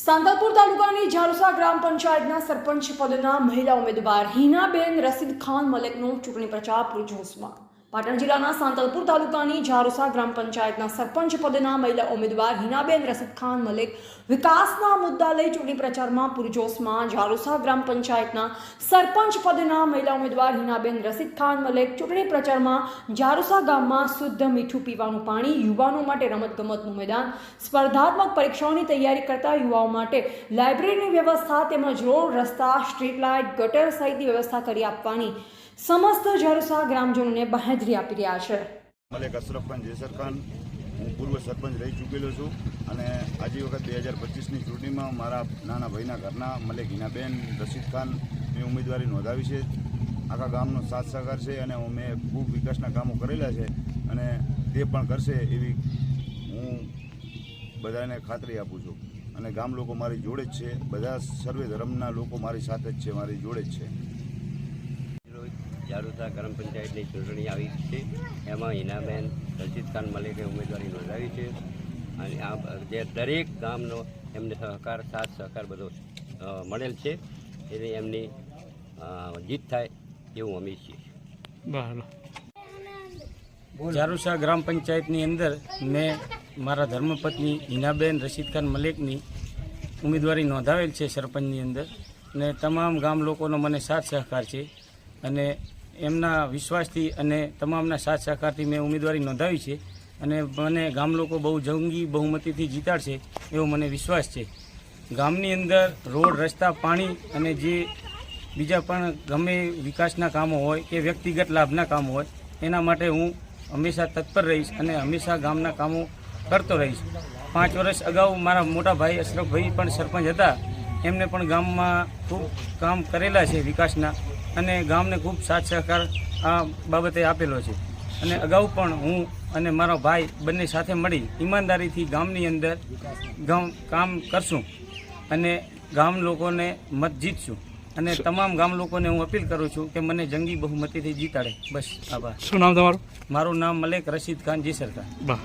સાંતલપુર તાલુકાની ઝારુસા ગ્રામ પંચાયતના સરપંચ પદના મહિલા ઉમેદવાર હિનાબેન રસીદ ખાન મલેકનો ચૂંટણી પ્રચાર પૂરજોશમાં. પાટણ જિલ્લાના સાંતલપુર તાલુકાની ઝારુસા ગ્રામ પંચાયતના સરપંચ પદના મહિલા ઉમેદવાર હિનાબેન રસદખાન મલેક વિકાસના મુદ્દા લઈ ચૂંટણી પ્રચારમાં પૂરજોશમાં ઝારુસા ગ્રામ પંચાયતના સરપંચ પદના મહિલા ઉમેદવાર હિનાબેન રસિદખાન મલેક ચૂંટણી પ્રચારમાં ઝારુસા ગામમાં શુદ્ધ મીઠું પીવાનું પાણી યુવાનો માટે રમતગમતનું મેદાન, સ્પર્ધાત્મક પરીક્ષાઓની તૈયારી કરતા યુવાઓ માટે લાઇબ્રેરીની વ્યવસ્થા તેમજ રોડ, રસ્તા, સ્ટ્રીટ લાઇટ, ગટર સહિતની વ્યવસ્થા કરી આપવાની. સમસ્ત ઝારુસા ગ્રામજનોને બાહેધરી આપી રહ્યા છે. મલેક અશરફ ખાન હું પૂર્વ સરપંચ રહી ચૂકેલો છું અને આજે વખત બે હજાર પચીસની ચૂંટણીમાં મારા નાના ભાઈના ઘરના મલેક હિનાબેન, રશીદ મેં ઉમેદવારી નોંધાવી છે. આખા ગામનો સાથ સહકાર છે અને મેં ખૂબ વિકાસના કામો કરેલા છે અને તે પણ કરશે એવી હું બધાને ખાતરી આપું છું. અને ગામ લોકો મારી જોડે જ છે. બધા સર્વે ધર્મના લોકો મારી સાથે જ છે, મારી જોડે જ છે. જારુતા ગ્રામ પંચાયતની ચૂંટણી આવી છે. એમાં હિનાબેન રશીદ ખાન મલિકે ઉમેદવારી નોંધાવી છે. અને આ જે દરેક ગામનો એમને સહકાર સાથ સહકાર બધો મળેલ છે. એટલે એમની જીત થાય એવું અમે છીએ. બરાબર. જારુસા ગ્રામ પંચાયતની અંદર મેં મારા ધર્મપત્ની હિનાબેન રશીદ ખાન મલેકની ઉમેદવારી નોંધાવેલ છે સરપંચની અંદર. અને તમામ ગામ લોકોનો મને સાથ સહકાર છે. અને એમના વિશ્વાસથી અને તમામના સાથ સહકારથી મેં ઉમેદવારી નોંધાવી છે અને મને ગામ લોકો બહુ જંગી, બહુમતીથી જીતાડશે એવો મને વિશ્વાસ છે. ગામની અંદર રોડ, રસ્તા, પાણી અને જે બીજા પણ ગમે વિકાસના કામો હોય કે વ્યક્તિગત લાભના કામો હોય, એના માટે હું હંમેશા તત્પર રહીશ અને હંમેશા ગામના કામો કરતો રહીશ. પાંચ વર્ષ અગાઉ મારા મોટા ભાઈ અશરફભાઈ પણ સરપંચ હતા. એમને પણ ગામમાં ખૂબ કામ કરેલા છે વિકાસના અને ગામને ખૂબ સાથ સહકાર આ બાબતે આપેલો છે. અને અગાઉ પણ હું અને મારો ભાઈ બંને સાથે મળી ઈમાનદારીથી ગામની અંદર ગામ કામ કરશું અને ગામ લોકોને મત જીતશું. અને તમામ ગામ લોકોને હું અપીલ કરું છું કે મને જંગી બહુમતીથી જીતાડે. બસ આભાર. શું નામ તમારું? મારું નામ મલેક રશીદ ખાન જી બા.